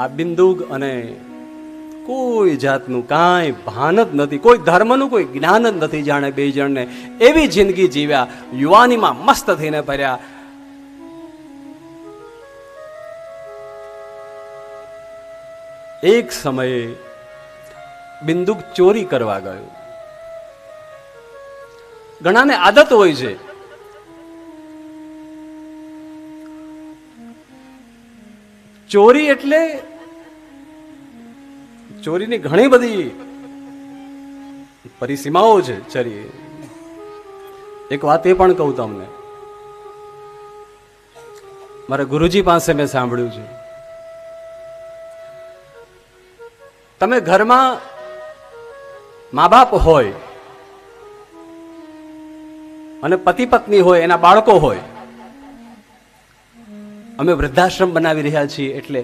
આ બિંદુક અને કોઈ જાતનું કાંઈ ભાન જ નથી, કોઈ ધર્મનું કોઈ જ્ઞાન જ નથી જાણે બે જણને. એવી જિંદગી જીવ્યા, યુવાનીમાં મસ્ત થઈને ભર્યા એક સમયે બિંદુક ચોરી કરવા ગયો. ઘણાને આદત હોય છે. ચોરી એટલે ચોરીની ઘણી બધી પરિસીમાઓ છે ચરી એક વાત એ પણ કહું તમને. મારા ગુરુજી પાસે મેં સાંભળ્યું છે. તમે ઘરમાં મા બાપ હોય અને પતિ પત્ની હોય, એના બાળકો હોય, અમે વૃદ્ધાશ્રમ બનાવી રહ્યા છીએ એટલે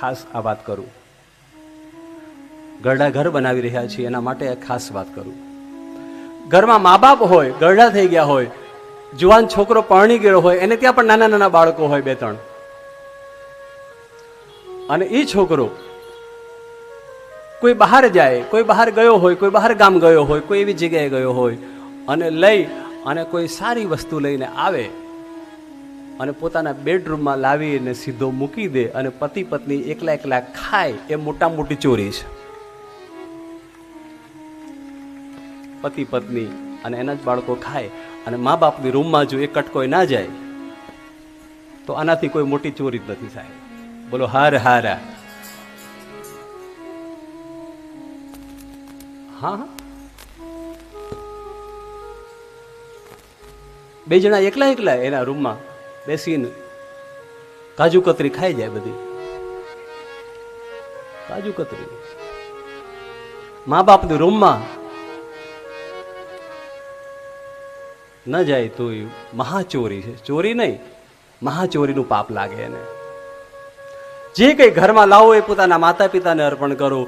ખાસ આ વાત કરું. ગરડા ઘર બનાવી રહ્યા છીએ, એના માટે ખાસ વાત કરું. ઘરમાં મા બાપ હોય, ગરડા થઈ ગયા હોય, જુવાન છોકરો પરણી ગયો હોય, એને ત્યાં પણ નાના નાના બાળકો હોય બે ત્રણ. અને એ છોકરો કોઈ બહાર જાય, કોઈ બહાર ગયો હોય, કોઈ બહાર ગામ ગયો હોય, કોઈ એવી જગ્યાએ ગયો હોય, અને લઈ અને કોઈ સારી વસ્તુ લઈને આવે અને પોતાના બેડરૂમમાં લાવીને સીધો મૂકી દે અને પતિ પત્ની એકલા એકલા ખાય, એ મોટા મોટી ચોરી છે. પતિ પત્ની અને એના જ બાળકો ખાય અને મા બાપની રૂમમાં જો એ કટકોય ના જાય, તો આનાથી કોઈ મોટી ચોરી નથી થાય. બોલો, હાર, હારા. હા. બે જણા એકલા એકલા એના રૂમમાં બેસીને કાજુ કતરી ખાઈ જાય બધી. કાજુ કતરી. મા બાપની રૂમમાં ન જાય તો મહાચોરી છે. ચોરી નહીં, મહાચોરીનું પાપ લાગે એને. જે કંઈ ઘરમાં લાવો એ પોતાના માતા પિતાને અર્પણ કરો